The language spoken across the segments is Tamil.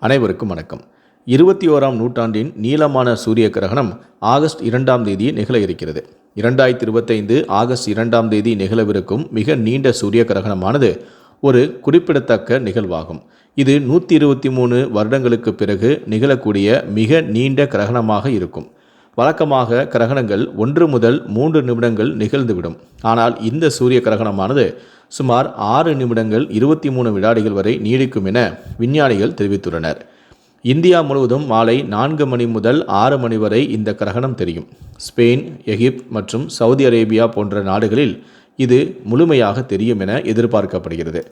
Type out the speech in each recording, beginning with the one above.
அனைவருக்கும் வணக்கம். இருபத்தி ஓராம் நூற்றாண்டின் நீளமான சூரிய கிரகணம் ஆகஸ்ட் இரண்டாம் தேதி நிகழ இருக்கிறது. இரண்டாயிரத்தி இருபத்தைந்து ஆகஸ்ட் இரண்டாம் தேதி நிகழவிருக்கும் மிக நீண்ட சூரிய கிரகணமானது ஒரு குறிப்பிடத்தக்க நிகழ்வாகும். இது நூற்றி இருபத்தி மூணு வருடங்களுக்கு பிறகு நிகழக்கூடிய மிக நீண்ட கிரகணமாக இருக்கும். வழக்கமாக கிரகணங்கள் ஒன்று முதல் மூன்று நிமிடங்கள் நிகழ்ந்துவிடும். ஆனால் இந்த சூரிய கிரகணமானது சுமார் ஆறு நிமிடங்கள் இருபத்தி மூணு வினாடிகள் வரை நீடிக்கும் என விஞ்ஞானிகள் தெரிவித்துள்ளனர். இந்தியா முழுவதும் மாலை நான்கு மணி முதல் ஆறு மணி வரை இந்த கிரகணம் தெரியும். ஸ்பெயின் எகிப்த் மற்றும் சவுதி அரேபியா போன்ற நாடுகளில் இது முழுமையாக தெரியும் என எதிர்பார்க்கப்படுகிறது.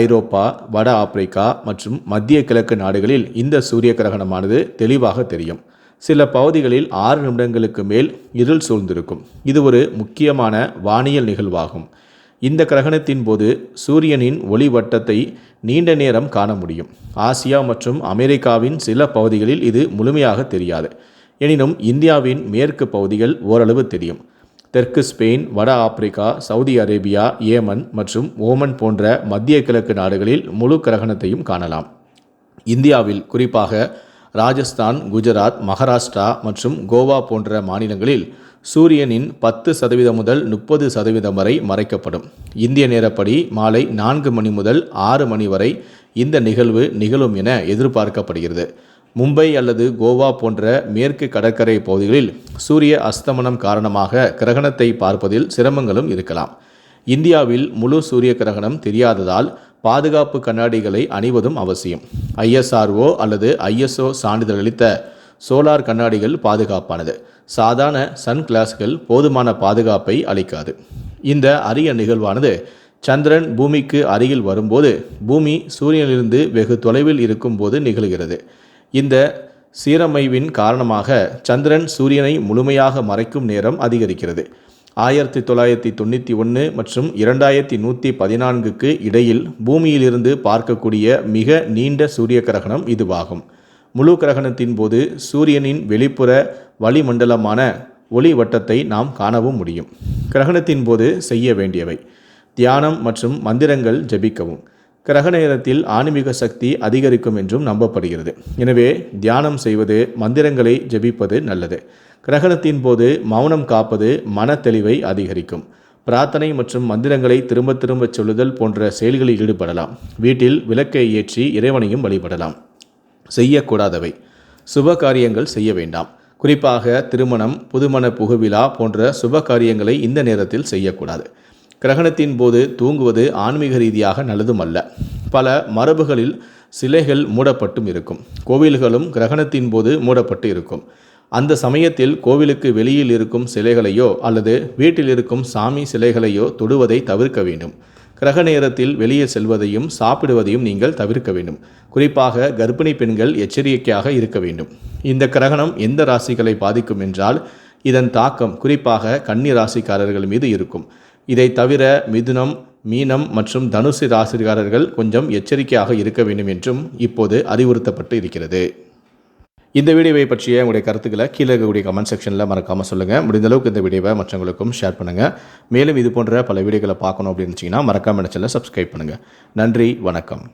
ஐரோப்பா வட ஆப்பிரிக்கா மற்றும் மத்திய கிழக்கு நாடுகளில் இந்த சூரிய கிரகணமானது தெளிவாக தெரியும். சில பகுதிகளில் ஆறு நிமிடங்களுக்கு மேல் இருள் சூழ்ந்திருக்கும். இது ஒரு முக்கியமான வானியல் நிகழ்வாகும். இந்த கிரகணத்தின் போது சூரியனின் ஒளி வட்டத்தை நீண்ட நேரம் காண முடியும். ஆசியா மற்றும் அமெரிக்காவின் சில பகுதிகளில் இது முழுமையாக தெரியாது. எனினும் இந்தியாவின் மேற்கு பகுதிகள் ஓரளவு தெரியும். தெற்கு ஸ்பெயின் வட ஆப்பிரிக்கா சவுதி அரேபியா ஏமன் மற்றும் ஓமன் போன்ற மத்திய கிழக்கு நாடுகளில் முழு கிரகணத்தையும் காணலாம். இந்தியாவில் குறிப்பாக ராஜஸ்தான் குஜராத் மகாராஷ்டிரா மற்றும் கோவா போன்ற மாநிலங்களில் சூரியனின் பத்து சதவீதம் முதல் முப்பது சதவீதம் வரை மறைக்கப்படும். இந்திய நேரப்படி மாலை நான்கு மணி முதல் ஆறு மணி வரை இந்த நிகழ்வு நிகழும் என எதிர்பார்க்கப்படுகிறது. மும்பை அல்லது கோவா போன்ற மேற்கு கடற்கரை பகுதிகளில் சூரிய அஸ்தமனம் காரணமாக கிரகணத்தை பார்ப்பதில் சிரமங்களும் இருக்கலாம். இந்தியாவில் முழு சூரிய கிரகணம் தெரியாததால் பாதுகாப்பு கண்ணாடிகளை அணிவதும் அவசியம். ஐஎஸ்ஆர்ஓ அல்லது ஐஎஸ்ஓ சான்றிதழ் அளித்த சோலார் கண்ணாடிகள் பாதுகாப்பானது. சாதாரண சன் கிளாஸ்கள் போதுமான பாதுகாப்பை அளிக்காது. இந்த அரிய நிகழ்வானது சந்திரன் பூமிக்கு அருகில் வரும்போது பூமி சூரியனிலிருந்து வெகு தொலைவில் இருக்கும்போது நிகழ்கிறது. இந்த சீரமைவின் காரணமாக சந்திரன் சூரியனை முழுமையாக மறைக்கும் நேரம் அதிகரிக்கிறது. ஆயிரத்தி தொள்ளாயிரத்தி தொண்ணூற்றி ஒன்று மற்றும் இரண்டாயிரத்தி நூற்றி பதினான்குக்கு இடையில் பூமியிலிருந்து பார்க்கக்கூடிய மிக நீண்ட சூரிய கிரகணம் இதுவாகும். முழு கிரகணத்தின் போது சூரியனின் வெளிப்புற வளிமண்டலமான ஒளி வட்டத்தை நாம் காணவும் முடியும். கிரகணத்தின் போது செய்ய வேண்டியவை தியானம் மற்றும் மந்திரங்கள் ஜபிக்கவும். கிரக நேரத்தில் ஆன்மீக சக்தி அதிகரிக்கும் என்றும் நம்பப்படுகிறது. எனவே தியானம் செய்வது மந்திரங்களை ஜபிப்பது நல்லது. கிரகணத்தின் போது மௌனம் காப்பது மன தெளிவை அதிகரிக்கும். பிரார்த்தனை மற்றும் மந்திரங்களை திரும்ப திரும்ப சொல்லுதல் போன்ற செயல்களில் ஈடுபடலாம். வீட்டில் விளக்கை ஏற்றி இறைவனையும் வழிபடலாம். செய்யக்கூடாதவை. சுப காரியங்கள் செய்ய வேண்டாம். குறிப்பாக திருமணம் புதுமண புகுவிழா போன்ற சுப காரியங்களை இந்த நேரத்தில் செய்யக்கூடாது. கிரகணத்தின் போது தூங்குவது ஆன்மீக ரீதியாக நல்லதும் அல்ல பல மரபுகளில் சிலைகள் மூடப்பட்டும் இருக்கும். கோவில்களும் கிரகணத்தின் போது மூடப்பட்டு இருக்கும். அந்த சமயத்தில் கோவிலுக்கு வெளியில் இருக்கும் சிலைகளையோ அல்லது வீட்டில் இருக்கும் சாமி சிலைகளையோ தொடுவதை தவிர்க்க வேண்டும். கிரக நேரத்தில் வெளியே செல்வதையும் சாப்பிடுவதையும் நீங்கள் தவிர்க்க வேண்டும். குறிப்பாக கர்ப்பிணி பெண்கள் எச்சரிக்கையாக இருக்க வேண்டும். இந்த கிரகணம் எந்த ராசிகளை பாதிக்கும் என்றால் இதன் தாக்கம் குறிப்பாக கன்னி ராசிக்காரர்கள் மீது இருக்கும். இதை தவிர மிதுனம் மீனம் மற்றும் தனுசு ராசிக்காரர்கள் கொஞ்சம் எச்சரிக்கையாக இருக்க வேண்டும் என்றும் இப்போது அறிவுறுத்தப்பட்டு இருக்கிறது. இந்த வீடியோவை பற்றிய உங்களுடைய கருத்துக்களை கீழே இருக்கக்கூடிய கமெண்ட் செக்ஷனில் மறக்காமல் சொல்லுங்கள் முடிந்த அளவுக்கு இந்த வீடியோவை மற்றவங்களுக்கும் ஷேர் பண்ணுங்கள் மேலும் இது போன்ற பல வீடியோக்களை பார்க்கணும் அப்படின்னு இருந்துச்சிங்கன்னா மறக்காமல் நினச்சல சப்ஸ்கிரைப் பண்ணுங்கள் நன்றி வணக்கம்.